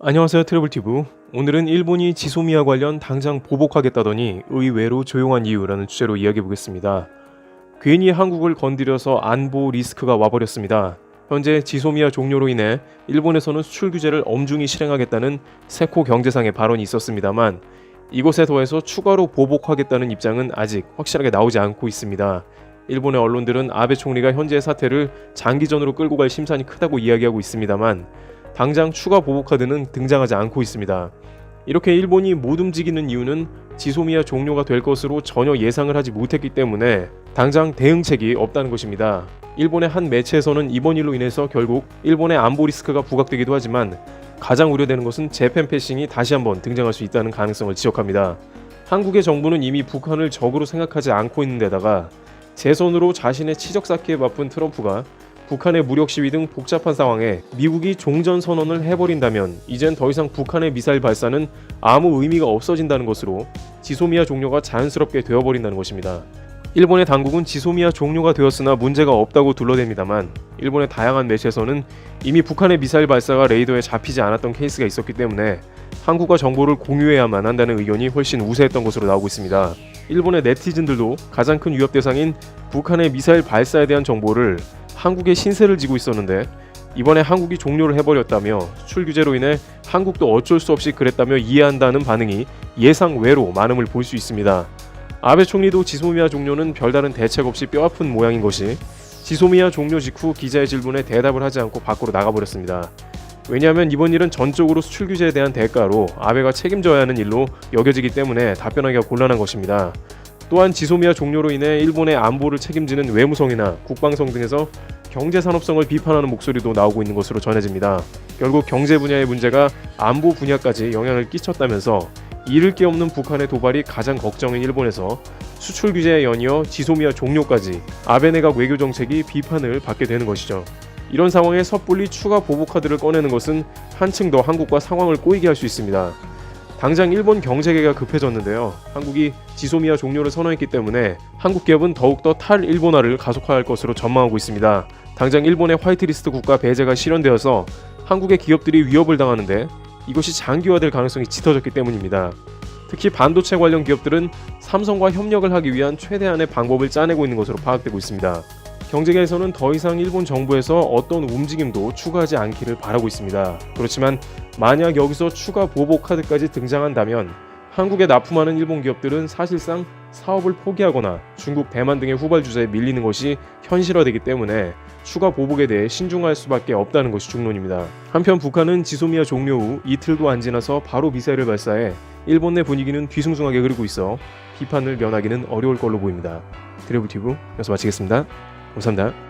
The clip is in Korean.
안녕하세요 트래블티브. 오늘은 일본이 지소미아 관련 당장 보복하겠다더니 의외로 조용한 이유라는 주제로 이야기해 보겠습니다. 괜히 한국을 건드려서 안보 리스크가 와버렸습니다. 현재 지소미아 종료로 인해 일본에서는 수출 규제를 엄중히 실행하겠다는 세코 경제상의 발언이 있었습니다만 이곳에 더해서 추가로 보복하겠다는 입장은 아직 확실하게 나오지 않고 있습니다. 일본의 언론들은 아베 총리가 현재의 사태를 장기전으로 끌고 갈 심산이 크다고 이야기하고 있습니다만 당장 추가 보복 카드는 등장하지 않고 있습니다. 이렇게 일본이 못 움직이는 이유는 지소미아 종료가 될 것으로 전혀 예상을 하지 못했기 때문에 당장 대응책이 없다는 것입니다. 일본의 한 매체에서는 이번 일로 인해서 결국 일본의 안보 리스크가 부각되기도 하지만 가장 우려되는 것은 재팬 패싱이 다시 한번 등장할 수 있다는 가능성을 지적합니다. 한국의 정부는 이미 북한을 적으로 생각하지 않고 있는 데다가 제 손으로 자신의 치적 쌓기에 바쁜 트럼프가 북한의 무력 시위 등 복잡한 상황에 미국이 종전 선언을 해버린다면 이젠 더 이상 북한의 미사일 발사는 아무 의미가 없어진다는 것으로 지소미아 종료가 자연스럽게 되어버린다는 것입니다. 일본의 당국은 지소미아 종료가 되었으나 문제가 없다고 둘러댑니다만 일본의 다양한 매체에서는 이미 북한의 미사일 발사가 레이더에 잡히지 않았던 케이스가 있었기 때문에 한국과 정보를 공유해야만 한다는 의견이 훨씬 우세했던 것으로 나오고 있습니다. 일본의 네티즌들도 가장 큰 위협 대상인 북한의 미사일 발사에 대한 정보를 한국에 신세를 지고 있었는데 이번에 한국이 종료를 해버렸다며 수출 규제로 인해 한국도 어쩔 수 없이 그랬다며 이해한다는 반응이 예상 외로 많음을 볼 수 있습니다. 아베 총리도 지소미아 종료는 별다른 대책 없이 뼈아픈 모양인 것이 지소미아 종료 직후 기자의 질문에 대답을 하지 않고 밖으로 나가버렸습니다. 왜냐하면 이번 일은 전적으로 수출 규제에 대한 대가로 아베가 책임져야 하는 일로 여겨지기 때문에 답변하기가 곤란한 것입니다. 또한 지소미아 종료로 인해 일본의 안보를 책임지는 외무성이나 국방성 등에서 경제 산업성을 비판하는 목소리도 나오고 있는 것으로 전해집니다. 결국 경제 분야의 문제가 안보 분야까지 영향을 끼쳤다면서 잃을 게 없는 북한의 도발이 가장 걱정인 일본에서 수출 규제에 연이어 지소미아 종료까지 아베 내각 외교 정책이 비판을 받게 되는 것이죠. 이런 상황에 섣불리 추가 보복 카드를 꺼내는 것은 한층 더 한국과 상황을 꼬이게 할 수 있습니다. 당장 일본 경제계가 급해졌는데요. 한국이 지소미아 종료를 선언했기 때문에 한국 기업은 더욱더 탈일본화를 가속화할 것으로 전망하고 있습니다. 당장 일본의 화이트리스트 국가 배제가 실현되어서 한국의 기업들이 위협을 당하는데 이것이 장기화될 가능성이 짙어졌기 때문입니다. 특히 반도체 관련 기업들은 삼성과 협력을 하기 위한 최대한의 방법을 짜내고 있는 것으로 파악되고 있습니다. 경제계에서는 더 이상 일본 정부에서 어떤 움직임도 추가하지 않기를 바라고 있습니다. 그렇지만 만약 여기서 추가 보복 카드까지 등장한다면 한국에 납품하는 일본 기업들은 사실상 사업을 포기하거나 중국, 대만 등의 후발 주자에 밀리는 것이 현실화되기 때문에 추가 보복에 대해 신중할 수밖에 없다는 것이 중론입니다. 한편 북한은 지소미아 종료 후 이틀도 안 지나서 바로 미사일을 발사해 일본 내 분위기는 뒤숭숭하게 흐르고 있어 비판을 면하기는 어려울 걸로 보입니다. 드래블티브 여기서 마치겠습니다. 감사합니다.